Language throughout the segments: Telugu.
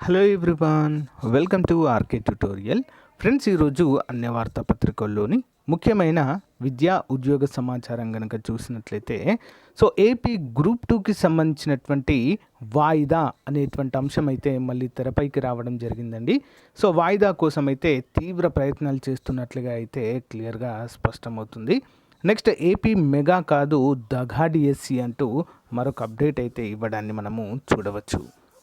Hello everyone welcome to RK tutorial friends ఈరోజు అన్ని వార్తాపత్రికల్లోని ముఖ్యమైన విద్యా ఉద్యోగ సమాచారం కనుక చూసినట్లయితే సో ఏపీ గ్రూప్ టూకి సంబంధించినటువంటి వాయిదా అనేటువంటి అంశం అయితే మళ్ళీ తెరపైకి రావడం జరిగిందండి. సో వాయిదా కోసం అయితే తీవ్ర ప్రయత్నాలు చేస్తున్నట్లుగా అయితే క్లియర్గా స్పష్టమవుతుంది. నెక్స్ట్ ఏపీ మెగా కాదు దఘాడిఎస్సి అంటూ మరొక అప్డేట్ అయితే ఇవ్వడాన్ని మనము చూడవచ్చు.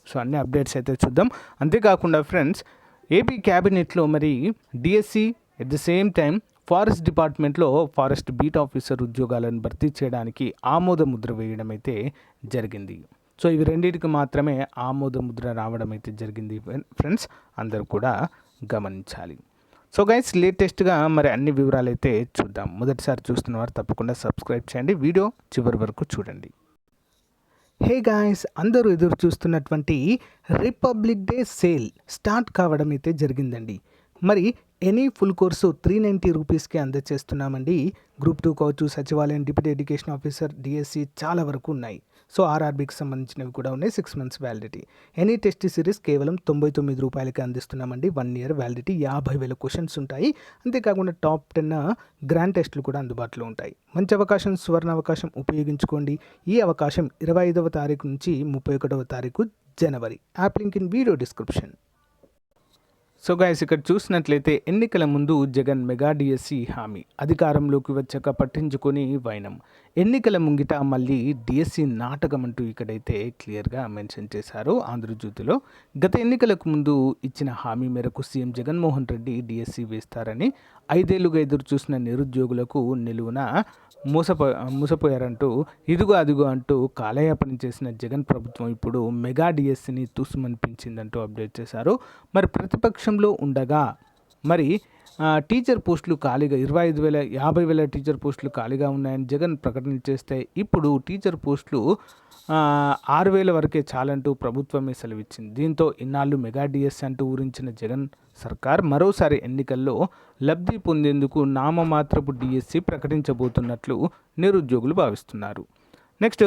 సో అన్ని అప్డేట్స్ అయితే చూద్దాం. అంతేకాకుండా ఫ్రెండ్స్ ఏపీ క్యాబినెట్లో మరి DSC at the same time forest డిపార్ట్మెంట్లో ఫారెస్ట్ బీట్ ఆఫీసర్ ఉద్యోగాలను భర్తీ చేయడానికి ఆమోద ముద్ర వేయడం అయితే జరిగింది. సో ఇవి రెండింటికి మాత్రమే ఆమోద ముద్ర రావడం అయితే జరిగింది ఫ్రెండ్స్. అందరూ కూడా గమనించాలి. సో గైస్ లేటెస్ట్గా మరి అన్ని వివరాలు అయితే చూద్దాం. మొదటిసారి చూస్తున్న వారు తప్పకుండా సబ్స్క్రైబ్ చేయండి. వీడియో చివరి వరకు చూడండి. హే గాయస్ అందరూ ఎదురు చూస్తున్నటువంటి రిపబ్లిక్ డే సేల్ స్టార్ట్ కావడం అయితే జరిగిందండి. మరి any full course three ninety రూపీస్కి అందజేస్తున్నామండి గ్రూప్ టూ కావచ్చు సచివాలయం డిప్యూటీ ఎడ్యుకేషన్ ఆఫీసర్ డిఎస్సి చాలా వరకు ఉన్నాయి. సో ఆర్ఆర్బీకి సంబంధించినవి కూడా ఉన్నాయి. Six months validity any test series కేవలం తొంభై తొమ్మిది రూపాయలకి అందిస్తున్నామండి. వన్ ఇయర్ వ్యాలిడిటీ యాభై వేల క్వశ్చన్స్ ఉంటాయి. అంతేకాకుండా టాప్ టెన్ గ్రాండ్ టెస్టులు కూడా అందుబాటులో ఉంటాయి. మంచి అవకాశం సువర్ణ అవకాశం ఉపయోగించుకోండి. ఈ అవకాశం ఇరవై ఐదవ తారీఖు నుంచి ముప్పై ఒకటవ తారీఖు జనవరి. App link in video description so guys ఇక్కడ చూసినట్లయితే ఎన్నికల ముందు జగన్ మెగా డిఎస్సి హామీ అధికారంలోకి వచ్చాక పట్టించుకొని వైనం. ఎన్నికల ముంగిట మళ్ళీ డిఎస్సి నాటకం అంటూ ఇక్కడైతే క్లియర్గా మెన్షన్ చేశారు ఆంధ్రజ్యోతిలో. గత ఎన్నికలకు ముందు ఇచ్చిన హామీ మేరకు సీఎం జగన్మోహన్ రెడ్డి డిఎస్సి వేస్తారని ఐదేళ్ళుగా ఎదురు చూసిన నిరుద్యోగులకు నిలువున మూసపో మూసపోయారంటూ ఇదిగో అదిగో అంటూ కాలయాపన చేసిన జగన్ ప్రభుత్వం ఇప్పుడు మెగా డిఎస్సిని తూసుమనిపించిందంటూ అప్డేట్ చేశారు. మరి ప్రతిపక్షంలో ఉండగా మరి టీచర్ పోస్టులు ఖాళీగా ఇరవై ఐదు వేల యాభై వేల టీచర్ పోస్టులు ఖాళీగా ఉన్నాయని జగన్ ప్రకటన చేస్తే ఇప్పుడు టీచర్ పోస్టులు ఆరు వేల వరకే చాలంటూ ప్రభుత్వమే సెలవిచ్చింది. దీంతో ఇన్నాళ్ళు మెగా డిఎస్ అంటూ ఊరించిన జగన్ సర్కార్ మరోసారి ఎన్నికల్లో లబ్ధి పొందేందుకు నామమాత్రపు డిఎస్సి ప్రకటించబోతున్నట్లు నిరుద్యోగులు భావిస్తున్నారు. నెక్స్ట్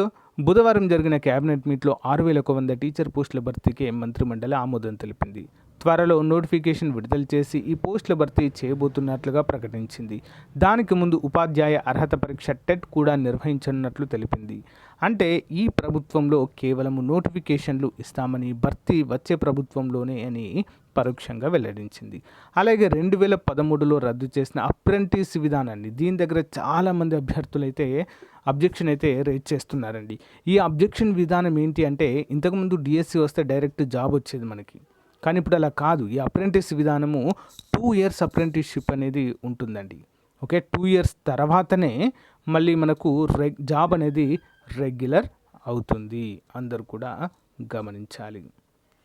బుధవారం జరిగిన కేబినెట్ మీట్లో ఆరు వేల ఒక వంద టీచర్ పోస్టుల భర్తీకి మంత్రిమండలి ఆమోదం తెలిపింది. త్వరలో నోటిఫికేషన్ విడుదల చేసి ఈ పోస్టుల భర్తీ చేయబోతున్నట్లుగా ప్రకటించింది. దానికి ముందు ఉపాధ్యాయ అర్హత పరీక్ష టెట్ కూడా నిర్వహించనున్నట్లు తెలిపింది. అంటే ఈ ప్రభుత్వంలో కేవలం నోటిఫికేషన్లు ఇస్తామని భర్తీ వచ్చే ప్రభుత్వంలోనే అని పరోక్షంగా వెల్లడించింది. అలాగే రెండు వేల పదమూడులో రద్దు చేసిన అప్రెంటిస్ విధానాన్ని దీని దగ్గర చాలామంది అభ్యర్థులైతే అబ్జెక్షన్ అయితే రేజ్ చేస్తున్నారండి. ఈ అబ్జెక్షన్ విధానం ఏంటి అంటే ఇంతకుముందు డిఎస్సి వస్తే డైరెక్ట్ జాబ్ వచ్చేది మనకి. కానీ ఇప్పుడు అలా కాదు. ఈ అప్రెంటిస్ విధానము టూ ఇయర్స్ అప్రెంటిస్షిప్ అనేది ఉంటుందండి. ఓకే? టూ ఇయర్స్ తర్వాతనే మళ్ళీ మనకు రెగ్ జాబ్ అనేది రెగ్యులర్ అవుతుంది. అందరు కూడా గమనించాలి.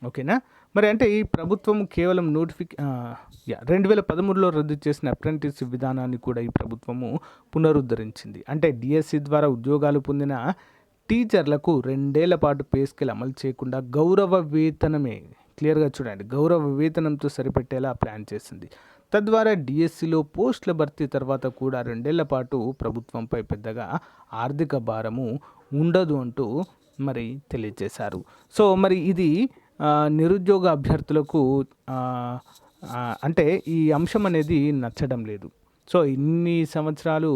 ఓకేనా? మరి అంటే ఈ ప్రభుత్వం కేవలం నోటిఫిక్ యా రెండు వేల పదమూడులో రద్దు చేసిన అప్రెంటిస్ విధానాన్ని కూడా ఈ ప్రభుత్వము పునరుద్ధరించింది. అంటే డిఎస్సి ద్వారా ఉద్యోగాలు పొందిన టీచర్లకు రెండేళ్ళ పాటు పే స్కేల్ అమలు చేయకుండా గౌరవ వేతనమే క్లియర్గా చూడండి. గౌరవ వేతనంతో సరిపెట్టేలా ప్లాన్ చేసింది. తద్వారా డిఎస్సిలో పోస్టుల భర్తీ తర్వాత కూడా రెండేళ్ళ పాటు ప్రభుత్వంపై పెద్దగా ఆర్థిక భారము ఉండదు అంటూ మరి తెలియజేశారు. సో మరి ఇది నిరుద్యోగ అభ్యర్థులకు అంటే ఈ అంశం అనేది నచ్చడం లేదు. సో ఇన్ని సంవత్సరాలు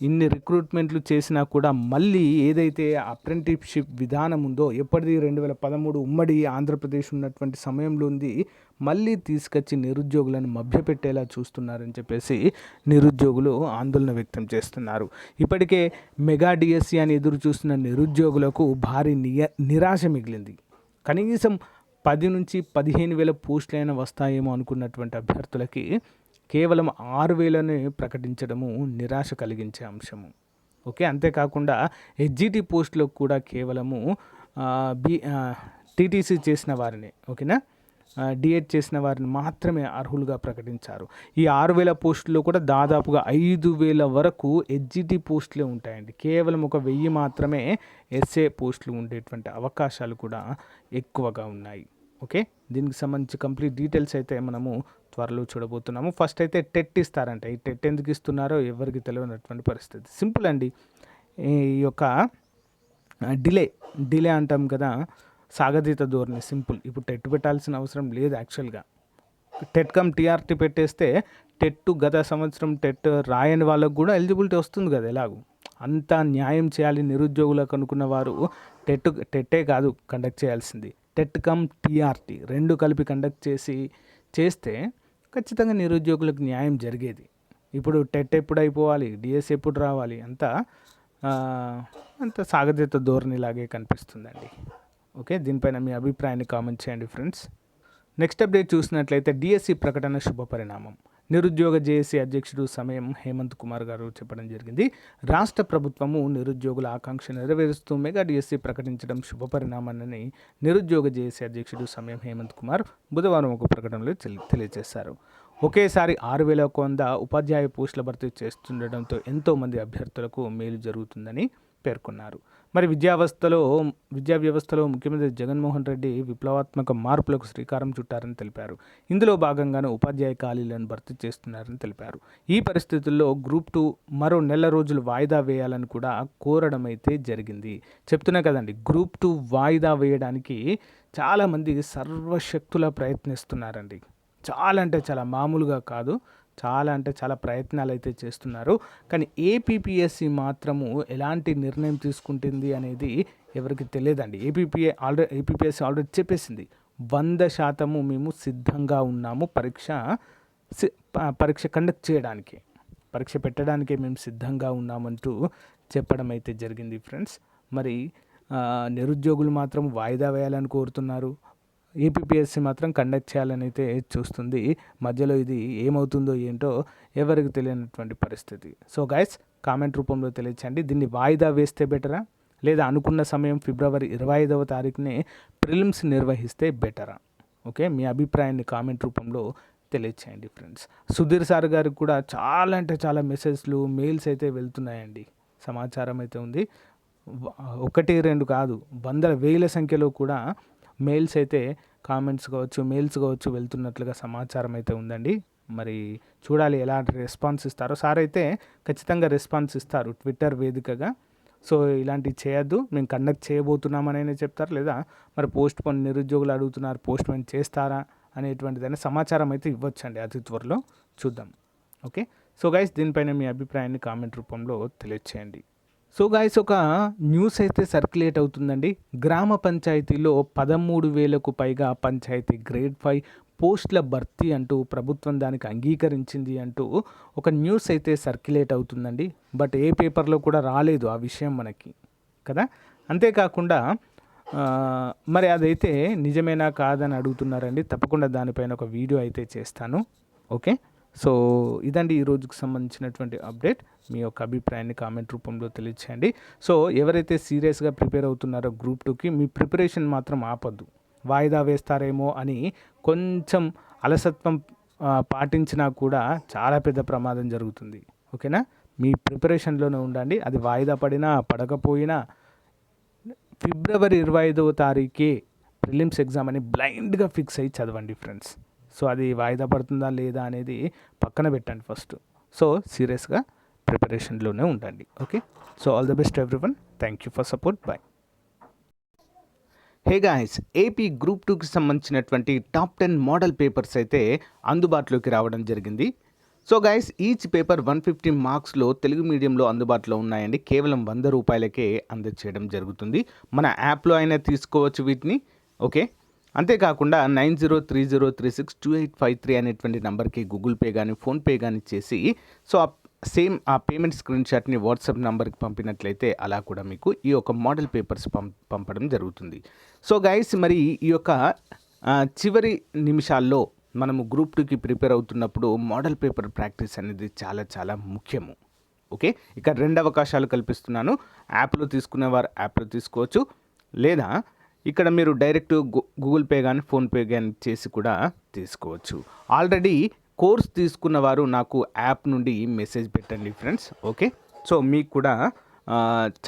ఇన్ని రిక్రూట్మెంట్లు చేసినా కూడా మళ్ళీ ఏదైతే అప్రెంటిస్షిప్ విధానం ఉందో ఎప్పటిది రెండు వేల పదమూడు ఉమ్మడి ఆంధ్రప్రదేశ్ ఉన్నటువంటి సమయంలో ఉంది మళ్ళీ తీసుకొచ్చి నిరుద్యోగులను మభ్యపెట్టేలా చూస్తున్నారని చెప్పేసి నిరుద్యోగులు ఆందోళన వ్యక్తం చేస్తున్నారు. ఇప్పటికే మెగా డిఎస్సి అని ఎదురు చూస్తున్న నిరుద్యోగులకు భారీ నియ నిరాశ మిగిలింది. కనీసం పది నుంచి పదిహేను వేల పోస్టులైనా వస్తాయేమో అనుకున్నటువంటి అభ్యర్థులకి కేవలం ఆరు వేలని ప్రకటించడము నిరాశ కలిగించే అంశము. ఓకే? అంతేకాకుండా హెచ్జిటి పోస్టులకు కూడా కేవలము బి టీటీసీ చేసిన వారిని ఓకేనా? డిఎడ్ చేసిన వారిని మాత్రమే అర్హులుగా ప్రకటించారు. ఈ ఆరు వేల పోస్టుల్లో కూడా దాదాపుగా ఐదు వేల వరకు హెచ్జిటి పోస్టులే ఉంటాయండి. కేవలం ఒక వెయ్యి మాత్రమే ఎస్ఏ పోస్టులు ఉండేటువంటి అవకాశాలు కూడా ఎక్కువగా ఉన్నాయి. ఓకే? దీనికి సంబంధించి కంప్లీట్ డీటెయిల్స్ అయితే మనము త్వరలో చూడబోతున్నాము. ఫస్ట్ అయితే టెట్ ఇస్తారంట. ఈ టెట్ ఎందుకు ఇస్తున్నారో ఎవరికి తెలియనటువంటి పరిస్థితి. సింపుల్ అండి. ఈ యొక్క డిలే డిలే అంటాం కదా సాగతీత ధోరణి. సింపుల్ ఇప్పుడు టెట్ పెట్టాల్సిన అవసరం లేదు యాక్చువల్గా టెట్ కమ్ టీఆర్టీ పెట్టేస్తే టెట్ గత సంవత్సరం టెట్ రాయని వాళ్ళకు కూడా ఎలిజిబిలిటీ వస్తుంది కదా ఎలాగూ. అంత న్యాయం చేయాలి నిరుద్యోగులకు అనుకున్న వారు టెట్ టెట్టే కాదు కండక్ట్ చేయాల్సింది. TET cum TRT. రెండు కలిపి కండక్ట్ చేసి చేస్తే ఖచ్చితంగా నిరుద్యోగులకు న్యాయం జరిగేది. ఇప్పుడు టెట్ ఎప్పుడు అయిపోవాలి డిఎస్ ఎప్పుడు రావాలి అంతా అంత సాగతీత ధోరణిలాగే కనిపిస్తుందండి. ఓకే దీనిపైన మీ అభిప్రాయాన్ని కామెంట్ చేయండి ఫ్రెండ్స్. నెక్స్ట్ అప్డేట్ చూసినట్లయితే డిఎస్సి ప్రకటన శుభ పరిణామం నిరుద్యోగ జేఏసీ అధ్యక్షుడు సమయం హేమంత్ కుమార్ గారు చెప్పడం జరిగింది. రాష్ట్ర ప్రభుత్వము నిరుద్యోగుల ఆకాంక్ష నెరవేరుస్తూ మెగా డిఎస్సీ ప్రకటించడం శుభపరిణామాన్ని నిరుద్యోగ జేఏసీ అధ్యక్షుడు సమయం హేమంత్ కుమార్ బుధవారం ఒక ప్రకటనలో తెలి- తెలియజేశారు. ఒకేసారి ఆరు వేల ఒక వంద ఉపాధ్యాయ పోస్టుల భర్తీ చేస్తుండటంతో ఎంతోమంది అభ్యర్థులకు మేలు జరుగుతుందని పేర్కొన్నారు. మరి విద్యావస్థలో విద్యా వ్యవస్థలో ముఖ్యమంత్రి జగన్మోహన్ రెడ్డి విప్లవాత్మక మార్పులకు శ్రీకారం చుట్టారని తెలిపారు. ఇందులో భాగంగానే ఉపాధ్యాయ ఖాళీలను భర్తీ చేస్తున్నారని తెలిపారు. ఈ పరిస్థితుల్లో గ్రూప్ టూ మరో నెల రోజులు వాయిదా వేయాలని కూడా కోరడం అయితే జరిగింది. చెప్తున్నా కదండి గ్రూప్ టూ వాయిదా వేయడానికి చాలామంది సర్వశక్తులా ప్రయత్నిస్తున్నారండి. చాలా అంటే చాలా మామూలుగా కాదు. చాలా అంటే చాలా ప్రయత్నాలు అయితే చేస్తున్నారు. కానీ ఏపీపీఎస్సి మాత్రము ఎలాంటి నిర్ణయం తీసుకుంటుంది అనేది ఎవరికి తెలియదండి. ఏపీపీఏ ఆల్రెడీ ఏపీపీఎస్సి ఆల్రెడీ చెప్పేసింది. వంద శాతము మేము సిద్ధంగా ఉన్నాము పరీక్ష సి- ప- పరీక్ష కండక్ట్ చేయడానికి. పరీక్ష పెట్టడానికే మేము సిద్ధంగా ఉన్నామంటూ చెప్పడం అయితే జరిగింది ఫ్రెండ్స్. మరి నిరుద్యోగులు మాత్రం వాయిదా వేయాలని కోరుతున్నారు. ఏపీపీఎస్సీ మాత్రం కండక్ట్ చేయాలని అయితే చూస్తుంది. మధ్యలో ఇది ఏమవుతుందో ఏంటో ఎవరికి తెలియనటువంటి పరిస్థితి. సో గైస్ కామెంట్ రూపంలో తెలియచండి దీన్ని వాయిదా వేస్తే బెటరా? లేదా అనుకున్న సమయం ఫిబ్రవరి ఇరవై ఐదవ తారీఖునే ప్రిలిమ్స్ నిర్వహిస్తే బెటరా? ఓకే మీ అభిప్రాయాన్ని కామెంట్ రూపంలో తెలియచేయండి ఫ్రెండ్స్ సుధీర్ సార్ గారికి కూడా చాలా అంటే చాలా మెసేజ్లు మెయిల్స్ అయితే వెళ్తున్నాయండి. సమాచారం అయితే ఉంది. ఒకటి రెండు కాదు వందల వేల సంఖ్యలో కూడా మెయిల్స్ అయితే కామెంట్స్ కావచ్చు మెయిల్స్ కావచ్చు వెళ్తున్నట్లుగా సమాచారం అయితే ఉందండి. మరి చూడాలి ఎలాంటి రెస్పాన్స్ ఇస్తారో. సార్ అయితే ఖచ్చితంగా రెస్పాన్స్ ఇస్తారు ట్విట్టర్ వేదికగా. సో ఇలాంటివి చేయొద్దు. మేము కండక్ట్ చేయబోతున్నామనైనా చెప్తారు. లేదా మరి పోస్ట్ పోన్ నిరుద్యోగులు అడుగుతున్నారు పోస్ట్ పోన్ చేస్తారా అనేటువంటిదైనా సమాచారం అయితే ఇవ్వచ్చండి అతి త్వరలో. చూద్దాం. ఓకే? సో గైస్ దీనిపైన మీ అభిప్రాయాన్ని కామెంట్ రూపంలో తెలియచేయండి. సో గాయస్ ఒక న్యూస్ అయితే సర్క్యులేట్ అవుతుందండి. గ్రామ పంచాయతీలో పదమూడు వేలకు పైగా పంచాయతీ గ్రేడ్ ఫైవ్ పోస్టుల భర్తీ అంటూ ప్రభుత్వం దానికి అంగీకరించింది అంటూ ఒక న్యూస్ అయితే సర్క్యులేట్ అవుతుందండి. బట్ ఏ పేపర్లో కూడా రాలేదు ఆ విషయం మనకి కదా? అంతేకాకుండా మరి అదైతే నిజమేనా కాదని అడుగుతున్నారండి. తప్పకుండా దానిపైన ఒక వీడియో అయితే చేస్తాను. ఓకే సో ఇదండి ఈ సంబంధించినటువంటి అప్డేట్ మీ యొక్క అభిప్రాయాన్ని కామెంట్ రూపంలో తెలియచేయండి. సో ఎవరైతే సీరియస్గా ప్రిపేర్ అవుతున్నారో గ్రూప్ టూకి మీ ప్రిపరేషన్ మాత్రం ఆపద్దు. వాయిదా వేస్తారేమో అని కొంచెం అలసత్వం పాటించినా కూడా చాలా పెద్ద ప్రమాదం జరుగుతుంది. ఓకేనా? మీ ప్రిపరేషన్లోనే ఉండండి. అది వాయిదా పడినా పడకపోయినా ఫిబ్రవరి ఇరవై ఐదవ తారీఖే ప్రిలిమ్స్ ఎగ్జామ్ అని బ్లైండ్గా ఫిక్స్ అయ్యి చదవండి ఫ్రెండ్స్. సో అది వాయిదా పడుతుందా లేదా అనేది పక్కన పెట్టండి ఫస్ట్. సో సీరియస్గా ప్రిపరేషన్లోనే ఉండండి. Okay? So all the best every thank you for support. Bye. Hey guys AP group టూకి సంబంధించినటువంటి టాప్ టెన్ మోడల్ పేపర్స్ అయితే అందుబాటులోకి రావడం జరిగింది. So guys each paper one fifty మార్క్స్లో Telugu మీడియంలో అందుబాటులో ఉన్నాయండి. కేవలం వంద రూపాయలకే అందచేయడం జరుగుతుంది. మన యాప్లో అయినా తీసుకోవచ్చు వీటిని. ఓకే? అంతేకాకుండా nine zero three zero three six two eight five three అనేటువంటి నెంబర్కి గూగుల్ పే కానీ ఫోన్పే కానీ చేసి సో ఆ సేమ్ ఆ పేమెంట్ స్క్రీన్ షాట్ని వాట్సాప్ నెంబర్కి పంపినట్లయితే అలా కూడా మీకు ఈ యొక్క మోడల్ పేపర్స్ పంప్ పంపడం జరుగుతుంది. సో గైస్ మరి ఈ యొక్క చివరి నిమిషాల్లో మనము గ్రూప్ టూకి ప్రిపేర్ అవుతున్నప్పుడు మోడల్ పేపర్ ప్రాక్టీస్ అనేది చాలా చాలా ముఖ్యము. ఓకే? ఇక్కడ రెండు అవకాశాలు కల్పిస్తున్నాను. యాప్లో తీసుకునేవారు యాప్లో తీసుకోవచ్చు. లేదా ఇక్కడ మీరు డైరెక్ట్ గూగుల్ పే కానీ ఫోన్పే కానీ చేసి కూడా తీసుకోవచ్చు. ఆల్రెడీ కోర్స్ తీసుకున్న వారు నాకు యాప్ నుండి మెసేజ్ పెట్టండి ఫ్రెండ్స్ ఓకే? సో మీకు కూడా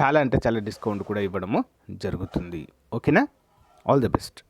చాలా అంటే చాలా డిస్కౌంట్ కూడా ఇవ్వడము జరుగుతుంది ఓకేనా? All the best